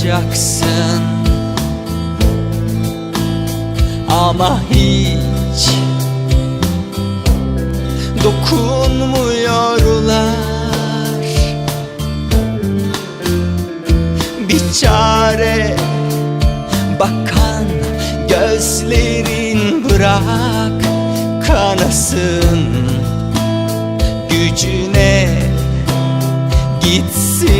olacaksın. Ama hiç dokunmuyorlar. Bir çare bakan gözlerin bırak kanasın. Gücüne gitsin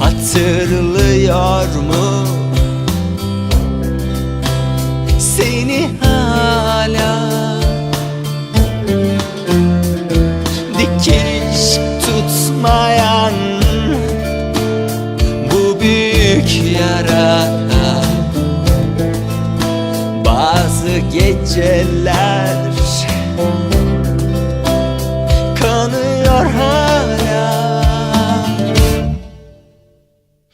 Hatırlıyor mu? Seni hala Dikiş tutmayan bu büyük yara. Bazı geceler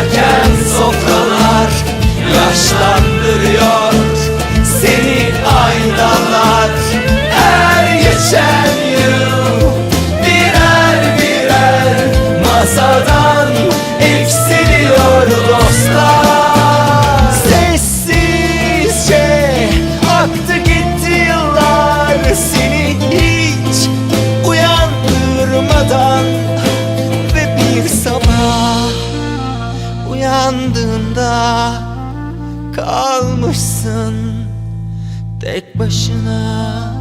kokarken kalmışsın tek başına